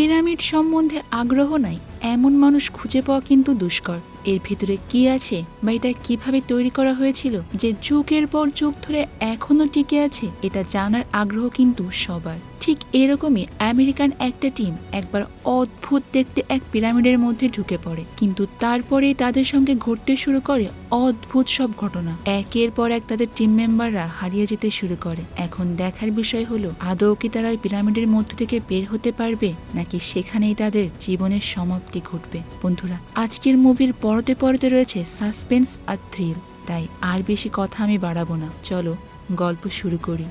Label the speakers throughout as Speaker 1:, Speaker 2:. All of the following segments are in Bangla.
Speaker 1: পিরামিড সম্বন্ধে আগ্রহ নাই, এমন মানুষ খুঁজে পাওয়া কিন্তু দুষ্কর। এর ভিতরে কি আছে বা এটা কীভাবে তৈরি করা হয়েছিল যে যুগের পর যুগ ধরে এখনও টিকে আছে, এটা জানার আগ্রহ কিন্তু সবার। ঠিক এরকমই আমেরিকান একটা টিম একবার অদ্ভুত দেখতে এক পিরামিডের মধ্যে ঢুকে পড়ে। কিন্তু তারপরেই তাদের সঙ্গে ঘটতে শুরু করে অদ্ভুত সব ঘটনা। একের পর এক তাদের টিম মেম্বাররা হারিয়ে যেতে শুরু করে। এখন দেখার বিষয় হলো, আদৌ কি তারা ওই পিরামিডের মধ্য থেকে বের হতে পারবে, নাকি সেখানেই তাদের জীবনের সমাপ্তি ঘটবে? বন্ধুরা, আজকের মুভির পরতে পরতে রয়েছে সাসপেন্স আর থ্রিল, তাই আর বেশি কথা আমি বাড়াবো না। চলো গল্প শুরু করি।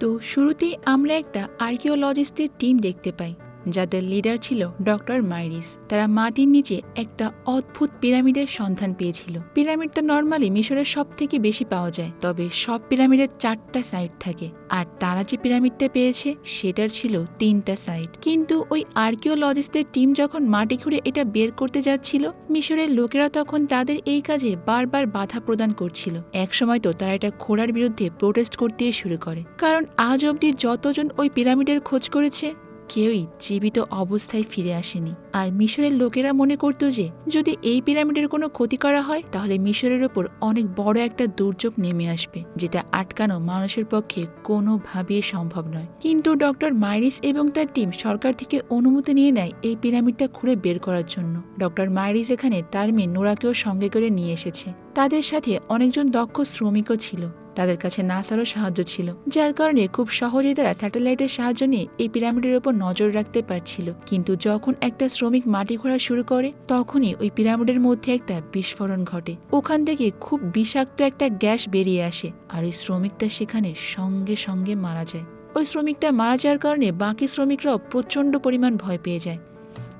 Speaker 1: তো শুরুতেই আমরা একটা আর্কিওলজিস্টের টিম দেখতে পাই। যাদের লিডার ছিল ডক্টর মাইরিস, তারা মাটির নিচে একটা অদ্ভুত পিরামিডের সন্ধান পেয়েছিল। পিরামিডটা নর্মালি মিশরের সব থেকে বেশি পাওয়া যায়, তবে সব পিরামিডের চারটা সাইড থাকে, আর তারা যে পিরামিডটা পেয়েছে, সেটার ছিল তিনটা সাইড কিন্তু ওই আর্কিওলজিস্টদের টিম যখন মাটি খুঁড়ে এটা বের করতে যাচ্ছিল, মিশরের লোকেরা তখন তাদের এই কাজে বারবার বাধা প্রদান করছিল। একসময় তো তারা এটা খোঁড়ার বিরুদ্ধে প্রোটেস্ট করতে শুরু করে, কারণ আজ অবধি যতজন ওই পিরামিডের খোঁজ করেছে কেউই জীবিত অবস্থায় ফিরে আসেনি। আর মিশরের লোকেরা মনে করত যে, যদি এই পিরামিডের কোনো ক্ষতি করা হয়, তাহলে মিশরের ওপর অনেক বড় একটা দুর্যোগ নেমে আসবে, যেটা আটকানো মানুষের পক্ষে কোনোভাবেই সম্ভব নয়। কিন্তু ডক্টর মাইরিস এবং তার টিম সরকার থেকে অনুমতি নিয়ে নেয় এই পিরামিডটা খুঁড়ে বের করার জন্য। ডক্টর মাইরিস এখানে তার মেয়ে নোরাকেও সঙ্গে করে নিয়ে এসেছে। তাদের সাথে অনেকজন দক্ষ শ্রমিকও ছিল। তাদের কাছে নাসারও সাহায্য ছিল, যার কারণে খুব সহজেই তারা স্যাটেলাইটের সাহায্য নিয়ে এই পিরামিডের ওপর নজর রাখতে পারছিল। কিন্তু যখন একটা শ্রমিক মাটি খোঁড়া শুরু করে, তখনই ওই পিরামিডের মধ্যে একটা বিস্ফোরণ ঘটে। ওখান থেকে খুব বিষাক্ত একটা গ্যাস বেরিয়ে আসে আর ওই শ্রমিকটা সেখানে সঙ্গে সঙ্গে মারা যায়। ওই শ্রমিকটা মারা যাওয়ার কারণে বাকি শ্রমিকরাও প্রচণ্ড পরিমাণ ভয় পেয়ে যায়।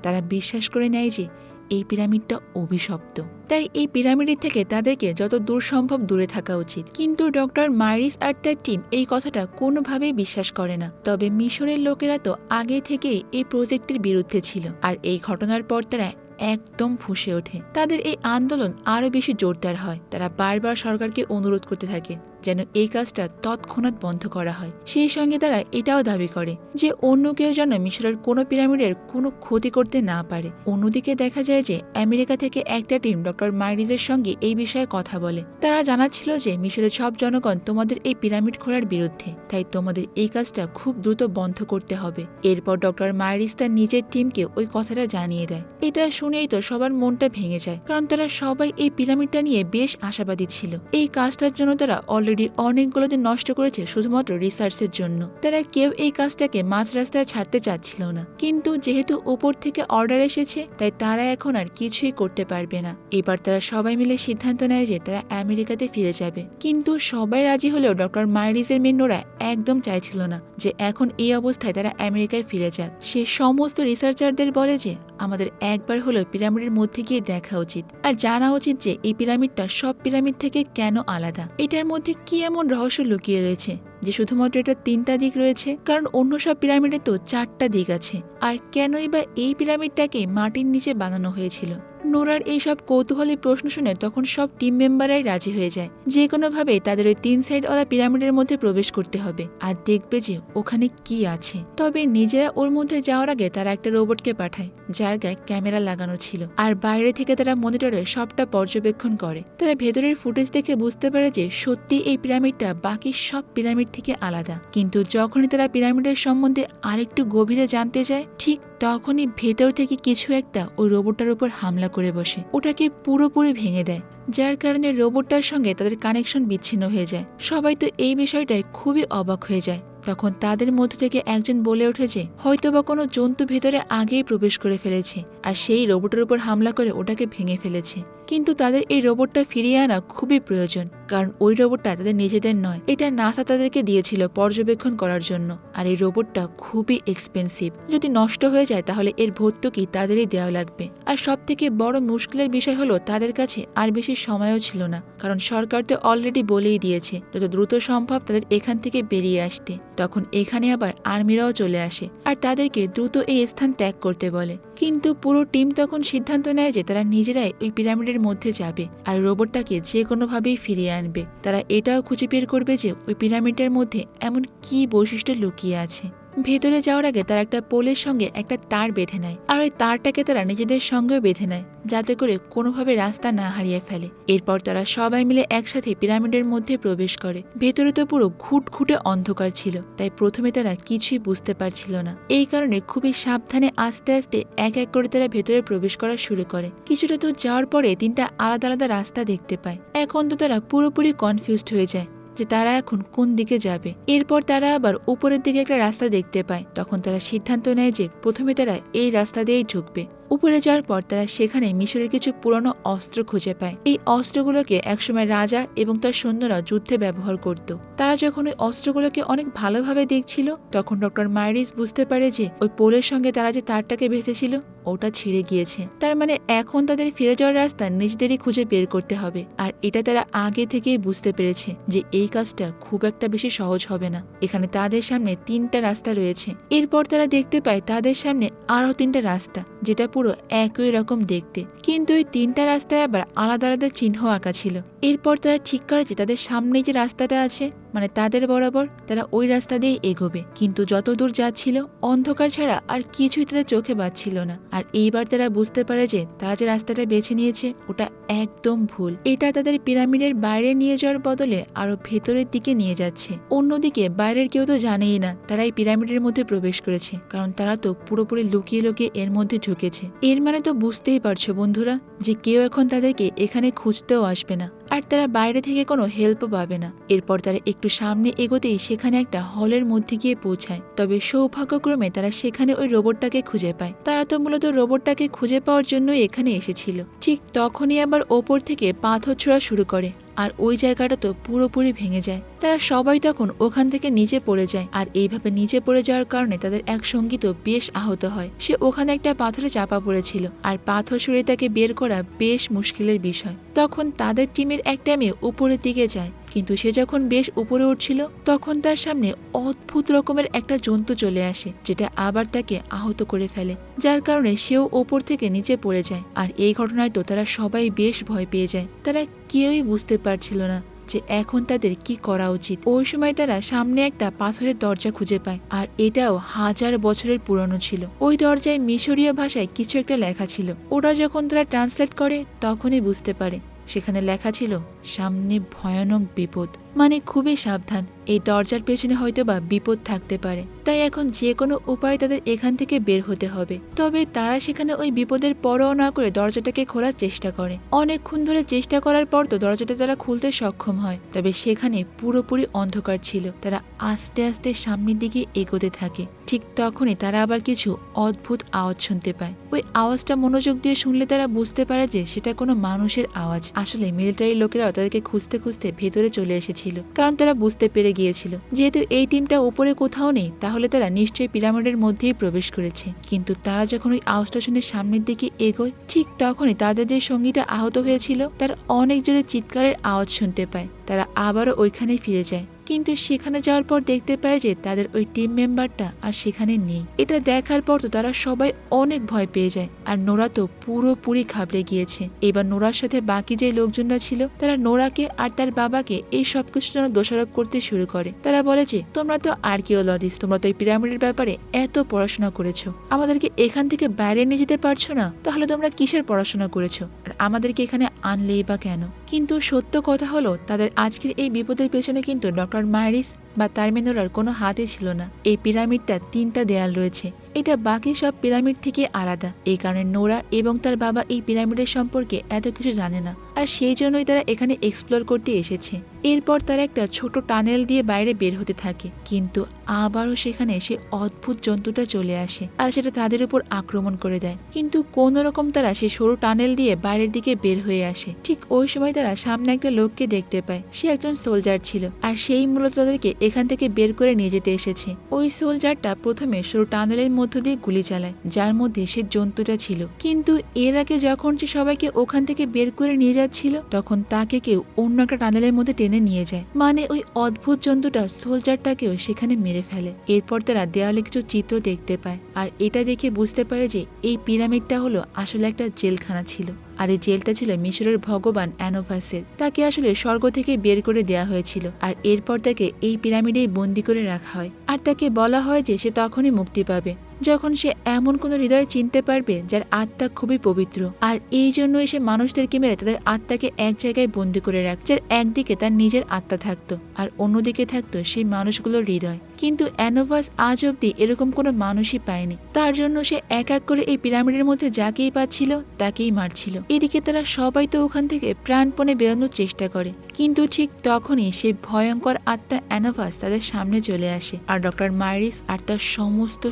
Speaker 1: তারা বিশ্বাস করে নেয় যে এই পিরামিডটা অভিশপ্ত। তাই এই পিরামিডের থেকে তাদেরকে যত দূর সম্ভব দূরে থাকা উচিত। কিন্তু ডক্টর মারিস আর তার টিম এই কথাটা কোনোভাবেই বিশ্বাস করে না। তবে মিশরের লোকেরা তো আগে থেকেই এই প্রজেক্টের বিরুদ্ধে ছিল আর এই ঘটনার পর তারা একদম ফুসে ওঠে। তাদের এই আন্দোলন আরও বেশি জোরদার হয়। তারা বারবার সরকারকে অনুরোধ করতে থাকে যেন এই কাজটা তৎক্ষণাৎ বন্ধ করা হয়। সেই সঙ্গে তারা এটাও দাবি করে যে অন্য কেউ যেন মিশরের কোনো পিরামিডের কোনো ক্ষতি করতে না পারে। অন্যদিকে দেখা যায় যে আমেরিকা থেকে একটা টিম ডক্টর মাইরিজের সঙ্গে এই বিষয়ে কথা বলে। তারা জানাচ্ছিল যে মিশরের সব জনগণ তোমাদের এই পিরামিড খোলার বিরুদ্ধে, তাই তোমাদের এই কাজটা খুব দ্রুত বন্ধ করতে হবে। এরপর ডক্টর মাইরিস তার নিজের টিমকে ওই কথাটা জানিয়ে দেয়। এটা শুনেই তো সবার মনটা ভেঙে যায়, কারণ তারা সবাই এই পিরামিডটা নিয়ে বেশ আশাবাদী ছিল। এই কাজটার জন্য তারা অলরেডি অনেকগুলো দিন নষ্ট করেছে শুধুমাত্র রিসার্চের জন্য। তারা কেউ এই কাজটাকে মাঝ রাস্তায় ছাড়তে চাচ্ছিল না। কিন্তু যেহেতু উপর থেকে অর্ডার এসেছে, তাই তারা এখন আর কিছুই করতে পারবে না। এবার তারা সবাই মিলে সিদ্ধান্ত নেয় যে তারা আমেরিকাতে ফিরে যাবে। কিন্তু সবাই রাজি হলেও ডক্টর মাইরিজের মেন্যরা একদম চাইছিল না যে এখন এই অবস্থায় তারা আমেরিকায় ফিরে যাক। সে সমস্ত রিসার্চারদের বলে যে, আমাদের একবার হলেও পিরামিডের মধ্যে গিয়ে দেখা উচিত। আর জানা উচিত যে এই পিরামিডটা সব পিরামিড থেকে কেন আলাদা? এটার মধ্যে কি এমন রহস্য লুকিয়ে রয়েছে যে শুধুমাত্র এটা তিনটা দিক রয়েছে? কারণ অন্য সব পিরামিডে তো চারটা দিক আছে। আর কেনই বা এই পিরামিডটাকে মাটির নিচে বানানো হয়েছিল? নোরার এইসব কৌতূহলী প্রশ্ন শুনে তখন সব টিম মেম্বাররাই রাজি হয়ে যায়। যে কোনোভাবে তাদের ওই তিন সাইডওয়ালা পিরামিডের মধ্যে প্রবেশ করতে হবে আর দেখবে যে ওখানে কি আছে। তবে নিজেরা ওর মধ্যে যাওয়ার আগে তারা একটা রোবটকে পাঠায়, যার গায়ে ক্যামেরা লাগানো ছিল। আর বাইরে থেকে তারা মনিটরে সবটা পর্যবেক্ষণ করে। তারা ভেতরের ফুটেজ দেখে বুঝতে পারে যে সত্যি এই পিরামিডটা বাকি সব পিরামিড থেকে আলাদা। কিন্তু যখনই তারা পিরামিডের সম্বন্ধে আরেকটু গভীরে জানতে যায়, ঠিক তখনই ভেতর থেকে কিছু একটা ওই রোবটটার উপর হামলা করে বসে। ওটাকে পুরোপুরি ভেঙে দেয়। যার কারণে রোবটটার সঙ্গে তাদের কানেকশন বিচ্ছিন্ন হয়ে যায়। সবাই তো এই বিষয়টায় খুবই অবাক হয়ে যায়। তখন তাদের মধ্য থেকে একজন বলে ওঠে যে হয়তোবা কোনো জন্তু ভেতরে আগেই প্রবেশ করে ফেলেছে আর সেই রোবটের উপর হামলা করে ওটাকে ভেঙে ফেলেছে। কিন্তু তাদের এই রোবটটা ফিরিয়ে আনা খুবই প্রয়োজন, কারণ ওই রোবটটা তাদের নিজেদের নয়, এটা নাসা তাদেরকে দিয়েছিল পর্যবেক্ষণ করার জন্য। আর এই রোবটটা খুবই এক্সপেন্সিভ যদি নষ্ট হয়ে যায় তাহলে এর ভর্তুকি তাদেরই দেওয়া লাগবে। আর সব থেকে বড় মুশকিলের বিষয় হলো তাদের কাছে আর বেশি সময়ও ছিল না, কারণ সরকার তো অলরেডি বলেই দিয়েছে, যত দ্রুত সম্ভব তাদের এখান থেকে বেরিয়ে আসতে। তখন এখানে আবার আর্মিরাও চলে আসে আর তাদেরকে দ্রুত এই স্থান ত্যাগ করতে বলে। কিন্তু পুরো টিম তখন সিদ্ধান্ত নেয় যে তারা নিজেরাই ওই পিরামিডের মধ্যে যাবে আর রোবটটাকে যে কোনোভাবেই ফিরিয়ে আনবে। তারা এটাও খুঁজে বের করবে যে ওই পিরামিডের মধ্যে এমন কি বৈশিষ্ট্য লুকিয়ে আছে। ভেতরে যাওয়ার আগে তারা একটা পোলের সঙ্গে একটা তার বেঁধে নেয়। আর ওই তারটাকে তারা নিজেদের সঙ্গেও বেঁধে নেয়, যাতে করে কোনোভাবে রাস্তা না হারিয়ে ফেলে। এরপর তারা সবাই মিলে একসাথে পিরামিডের মধ্যে প্রবেশ করে। ভেতরে তো পুরো ঘুটঘুটে অন্ধকার ছিল, তাই প্রথমে তারা কিছুই বুঝতে পারছিল না। এই কারণে খুবই সাবধানে আস্তে আস্তে এক এক করে তারা ভেতরে প্রবেশ করা শুরু করে। কিছুটা দূর যাওয়ার পরে তিনটা আলাদা আলাদা রাস্তা দেখতে পায়। এখন তো তারা পুরোপুরি কনফিউজড হয়ে যায়। যে তারা এখন কোন দিকে যাবে। এরপর তারা আবার উপরের দিকে একটা রাস্তা দেখতে পায়। তখন তারা সিদ্ধান্ত নেয় যে প্রথমে তারা এই রাস্তা দিয়েই ঢুকবে। উপরে যাওয়ার পর তারা সেখানে মিশরের কিছু পুরনো অস্ত্র খুঁজে পায়। এই অস্ত্রগুলোকে একসময় রাজা এবং তার সৈন্যরা যুদ্ধে ব্যবহার করত। তারা যখন ওই অস্ত্রগুলোকে অনেক ভালোভাবে দেখছিল, তখন ডক্টর মাইরিস বুঝতে পারে যে ওই পোলের সঙ্গে তারা যে তারটাকে বেঁধেছিল, ওটা ছিঁড়ে গিয়েছে। তার মানে এখন তাদের ফিরে যাওয়ার রাস্তা নিজেদেরই খুঁজে বের করতে হবে। আর এটা তারা আগে থেকেই বুঝতে পেরেছে যে এই কাজটা খুব একটা বেশি সহজ হবে না। এখানে তাদের সামনে তিনটা রাস্তা রয়েছে। এরপর তারা দেখতে পায় তাদের সামনে আরও তিনটা রাস্তা, যেটা পুরো একই রকম দেখতে। কিন্তু ওই তিনটা রাস্তায় আবার আলাদা আলাদা চিহ্ন আঁকা ছিল। এরপর তারা ঠিক করে যে তাদের সামনে যে রাস্তাটা আছে মানে তাদের বরাবর তারা ওই রাস্তা দিয়ে এগোবে। কিন্তু যত দূর যাচ্ছিল অন্ধকার ছাড়া আর কিছুই তাদের চোখে বাজছিল না। আর এইবার তারা বুঝতে পারে যে, তারা যে রাস্তাটা বেছে নিয়েছে, ওটা একদম ভুল। এটা তাদের পিরামিডের বাইরে নিয়ে যাওয়ার বদলে আরও ভেতরের দিকে নিয়ে যাচ্ছে। অন্যদিকে বাইরের কেউ তো জানেই না, তারা এই পিরামিডের মধ্যে প্রবেশ করেছে। কারণ তারা তো পুরোপুরি লুকিয়ে লুকিয়ে এর মধ্যে ঢুকেছে। এর মানে তো বুঝতেই পারছ বন্ধুরা, যে কেউ এখন তাদেরকে এখানে খুঁজতেও আসবে না। আর তারা বাইরে থেকে কোনো হেল্পও পাবে না। এরপর তারা একটু সামনে এগোতেই সেখানে একটা হলের মধ্যে গিয়ে পৌঁছায়। তবে সৌভাগ্যক্রমে তারা সেখানে ওই রোবটটাকে খুঁজে পায়। তারা তো মূলত রোবটটাকে খুঁজে পাওয়ার জন্যই এখানে এসেছিল। ঠিক তখনই আবার ওপর থেকে পাথর ছোড়া শুরু করে। আর ওই জায়গাটা তো পুরোপুরি ভেঙে যায়। তারা সবাই তখন ওখান থেকে নিচে পড়ে যায় আর এইভাবে নিচে পড়ে যাওয়ার কারণে তাদের এক সঙ্গী তো বেশ আহত হয়। সে ওখানে একটা পাথরে চাপা পড়েছিল আর পাথর সরে তাকে বের করা বেশ মুশকিলের বিষয়। তখন তাদের টিমের একটা মেয়ে উপরের দিকে যায় কিন্তু সে যখন বেশ উপরে উঠছিল, তখন তার সামনে অদ্ভুত রকমের একটা জন্তু চলে আসে, যেটা আবার তাকে আহত করে ফেলে, যার কারণে সেও ওপর থেকে নিচে পড়ে যায়। আর এই ঘটনায় তো তারা সবাই বেশ ভয় পেয়ে যায়। তারা কেউই বুঝতে পারছিল না যে এখন তাদের কি করা উচিত। ওই সময় তারা সামনে একটা পাথরের দরজা খুঁজে পায়, আর এটাও হাজার বছরের পুরনো ছিল। ওই দরজায় মিশরীয় ভাষায় কিছু একটা লেখা ছিল। ওরা যখন তারা ট্রান্সলেট করে, তখনই বুঝতে পারে। সেখানে লেখা ছিল সামনে ভয়ানক বিপদ। মানে খুবই সাবধান। এই দরজার পেছনে হয়তো বা বিপদ থাকতে পারে। তাই এখন যে কোনো উপায় তাদের এখান থেকে বের হতে হবে। তবে তারা সেখানে ওই বিপদের পরও না করে দরজাটাকে খোলার চেষ্টা করে। অনেকক্ষণ ধরে চেষ্টা করার পর তো দরজাটা তারা খুলতে সক্ষম হয়। তবে সেখানে পুরোপুরি অন্ধকার ছিল। তারা আস্তে আস্তে সামনের দিকে এগোতে থাকে। ঠিক তখনই তারা আবার কিছু অদ্ভুত আওয়াজ শুনতে পায়। ওই আওয়াজটা মনোযোগ দিয়ে শুনলে তারা বুঝতে পারে যে সেটা কোনো মানুষের আওয়াজ। আসলে মিলিটারি লোকেরা তাদেরকে খুঁজতে খুঁজতে ভেতরে চলে এসেছিল। কারণ তারা বুঝতে পেরে গিয়েছিল, যেহেতু এই টিমটা উপরে কোথাও নেই, তাহলে তারা নিশ্চয়ই পিরামিডের মধ্যেই প্রবেশ করেছে। কিন্তু তারা যখন ওই শুনে সামনের দিকে এগোয়, ঠিক তখনই তাদের যে সঙ্গীটা আহত হয়েছিল, তার অনেক জোরে চিৎকারের আওয়াজ শুনতে পায়। তারা আবারও ওইখানে ফিরে যায়। কিন্তু সেখানে যাওয়ার পর দেখতে পায় যে তাদের ওই টিম মেম্বারটা আর সেখানে নেই। এটা দেখার পর তো তারা সবাই অনেক ভয় পেয়ে যায় আর নোরা তো পুরোপুরি ঘাবড়ে গিয়েছে। এবার নোরার সাথে বাকি যে লোকজনরা ছিল, তারা নোরাকে আর তার বাবাকে এই সবকিছুর জন্য দোষারোপ করতে শুরু করে। তারা বলে যে, তোমরা তো আর্কিওলজিস্ট তোমরা তো এই পিরামিডের ব্যাপারে এত পড়াশোনা করেছ। আমাদেরকে এখান থেকে বাইরে নিয়ে যেতে পারছ না? তাহলে তোমরা কিসের পড়াশোনা করেছ? আর আমাদেরকে এখানে আনলেই বা কেন? কিন্তু সত্য কথা হলো, তাদের আজকের এই বিপদের পেছনে কিন্তু ডক্টর মাইরিস বা তারমেনোরার কোনো হাতই ছিল না। এই পিরামিডটা তিনটা দেয়াল রয়েছে। এটা বাকি সব পিরামিড থেকে আলাদা। এই কারণে নোরা এবং তার বাবা এই পিরামিডের সম্পর্কে এত কিছু জানে না। আর সেই জন্যই তারা এখানে এক্সপ্লোর করতে এসেছে। এরপর তারা একটা ছোট টানেল দিয়ে বাইরে বের হতে থাকে। কিন্তু আবারও সেখানে সে অদ্ভুত জন্তুটা চলে আসে আর সেটা তাদের উপর আক্রমণ করে দেয়। কিন্তু কোন রকম তারা সেই সরু টানেল দিয়ে বাইরের দিকে বের হয়ে আসে। ঠিক ওই সময় তারা সামনে একটা লোককে দেখতে পায়। সে একজন সোলজার ছিল। আর সেই মূলত তাদেরকে এখান থেকে বের করে নিয়ে যেতে এসেছে। ওই সোলজারটা প্রথমে সরু টানেলের মধ্য দিয়ে গুলি চালায়, যার মধ্যে সে জন্তুটা ছিল। কিন্তু এর আগে যখন সে সবাইকে ওখান থেকে বের করে নিয়ে যাচ্ছিল, তখন তাকে কেউ অন্য একটা টানেলের মধ্যে টেনে নিয়ে যায়। মানে ওই অদ্ভুত জন্তুটা সোলজারটাকেও সেখানে মেরে ফেলে। এরপর তারা দেওয়ালে কিছু চিত্র দেখতে পায়। আর এটা দেখে বুঝতে পারে যে এই পিরামিডটা হলো আসলে একটা জেলখানা ছিল। আর এই জেলটা ছিল মিশরের ভগবান অ্যানোভাসের। তাকে আসলে স্বর্গ থেকে বের করে দেয়া হয়েছিল আর এরপর তাকে এই পিরামিডেই বন্দি করে রাখা হয়। আর তাকে বলা হয় যে সে তখনই মুক্তি পাবে। যখন সে এমন কোনো হৃদয় চিনতে পারবে যার আত্মা খুবই পবিত্র, আর এই জন্যই সে মানুষদেরকে মেরে তাদের আত্মাকে এক জায়গায় বন্দি করে রাখছে একদিকে তার নিজের আত্মা থাকতো আর অন্যদিকে থাকতো সেই মানুষগুলোর হৃদয়। কিন্তু অ্যানোভাস আজ অব্দি এরকম কোনো মানুষই পায়নি। তার জন্য সে এক এক করে এই পিরামিডের মধ্যে যাকেই পাচ্ছিল, তাকেই মারছিল। এদিকে তারা সবাই তো ওখান থেকে প্রাণপণে বেরোনোর চেষ্টা করে। কিন্তু ঠিক তখনই সেই ভয়ঙ্কর আত্মা অ্যানোভাস তাদের সামনে চলে আসে। আর ডক্টর মাইরিস আর তার সমস্ত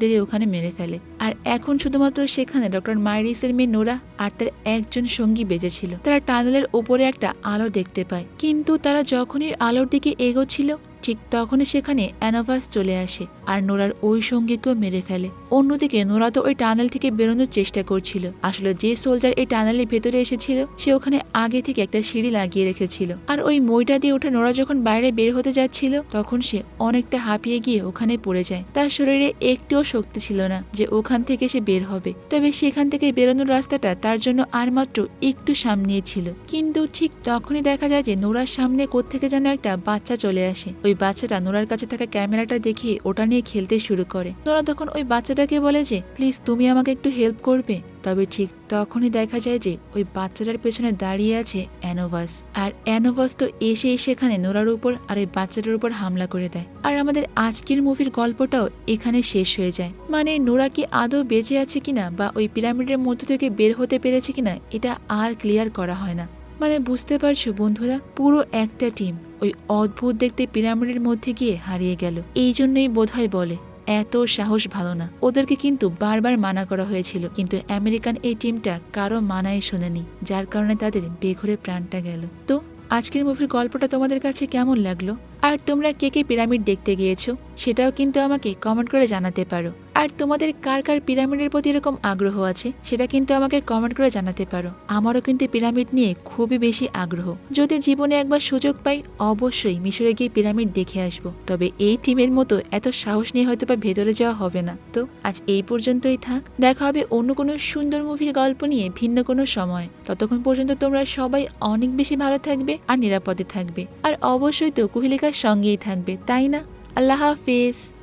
Speaker 1: সঙ্গীদেরই ওখানে মেরে ফেলে। আর এখন শুধুমাত্র সেখানে ডক্টর মাইরিসের মেয়ে নোরা আর তার একজন সঙ্গী বেঁচেছিল। তারা টানেলের ওপরে একটা আলো দেখতে পায়। কিন্তু তারা যখনই আলোর দিকে এগোচ্ছিল, ঠিক তখনই সেখানে অ্যানোভাস চলে আসে। আর নোরার ওই সঙ্গীকেও মেরে ফেলে। অন্যদিকে নোরা তো ওই টানেল থেকে বেরোনোর চেষ্টা করছিল। আসলে যে সোলজার এই টানেলের ভেতরে এসেছিল, সে ওখানে আগে থেকে একটা সিঁড়ি লাগিয়ে রেখেছিল। আর ওই মইটা দিয়ে ওঠে নোরা যখন বাইরে বের হতে যাচ্ছিল, তখন সে অনেকটা হাঁপিয়ে গিয়ে ওখানে পড়ে যায়। তার শরীরে একটুও শক্তি ছিল না যে ওখান থেকে সে বের হবে। তবে সেখান থেকে বেরোনোর রাস্তাটা তার জন্য আর মাত্র একটু সামনেই ছিল। কিন্তু ঠিক তখনই দেখা যায় যে নোরার সামনে কোত্থেকে যেন একটা বাচ্চা চলে আসে। ওই বাচ্চাটা নোরার কাছে থাকা ক্যামেরাটা দেখিয়ে ওটা নিয়ে খেলতে শুরু করে। নোরা তখন ওই বাচ্চাটাকে বলে যে, প্লিজ তুমি আমাকে একটু হেল্প করবে। তবে ঠিক তখনই দেখা যায় যে, ওই বাচ্চাটার পেছনে দাঁড়িয়ে আছে অ্যানোভাস। আর অ্যানোভাস তো এসে সেখানে নোরার উপর আর ওই বাচ্চাটার উপর হামলা করে দেয়। আর আমাদের আজকের মুভির গল্পটাও এখানে শেষ হয়ে যায়। মানে নোরা কি আদৌ বেঁচে আছে কিনা বা ওই পিরামিডের মধ্য থেকে বের হতে পেরেছে কিনা, এটা আর ক্লিয়ার করা হয় না। মানে বুঝতে পারছ বন্ধুরা, পুরো একটা টিম ওই অদ্ভুত দেখতে পিরামিডের মধ্যে গিয়ে হারিয়ে গেল। এই জন্যই বোধহয় বলে। এত সাহস ভালো না। ওদেরকে কিন্তু বারবার মানা করা হয়েছিল, কিন্তু আমেরিকান এই টিমটা কারও মানায় শোনেনি, যার কারণে তাদের বেঘরে প্রাণটা গেল। তো, আজকের মুভির গল্পটা তোমাদের কাছে কেমন লাগল? আর তোমরা কে কে পিরামিড দেখতে গিয়েছো, সেটাও কিন্তু আমাকে কমেন্ট করে জানাতে পারো। আর তোমাদের কার কার পিরামিডের প্রতি এরকম আগ্রহ আছে, সেটা কিন্তু আমাকে কমেন্ট করে জানাতে পারো। আমারও কিন্তু পিরামিড নিয়ে খুবই বেশি আগ্রহ। যদি জীবনে একবার সুযোগ পাই, অবশ্যই মিশরে গিয়ে পিরামিড দেখে আসব। তবে এই টিমের মতো এত সাহস নিয়ে হয়তো বা ভেতরে যাওয়া হবে না। তো আজ এই পর্যন্তই থাক। দেখা হবে অন্য কোনো সুন্দর মুভির গল্প নিয়ে ভিন্ন কোনো সময়। ততক্ষণ পর্যন্ত তোমরা সবাই অনেক বেশি ভালো থাকবে আর নিরাপদে থাকবে। আর অবশ্যই তো কুহিলিকার সঙ্গেই থাকবে তাই না? আল্লাহ হাফিজ।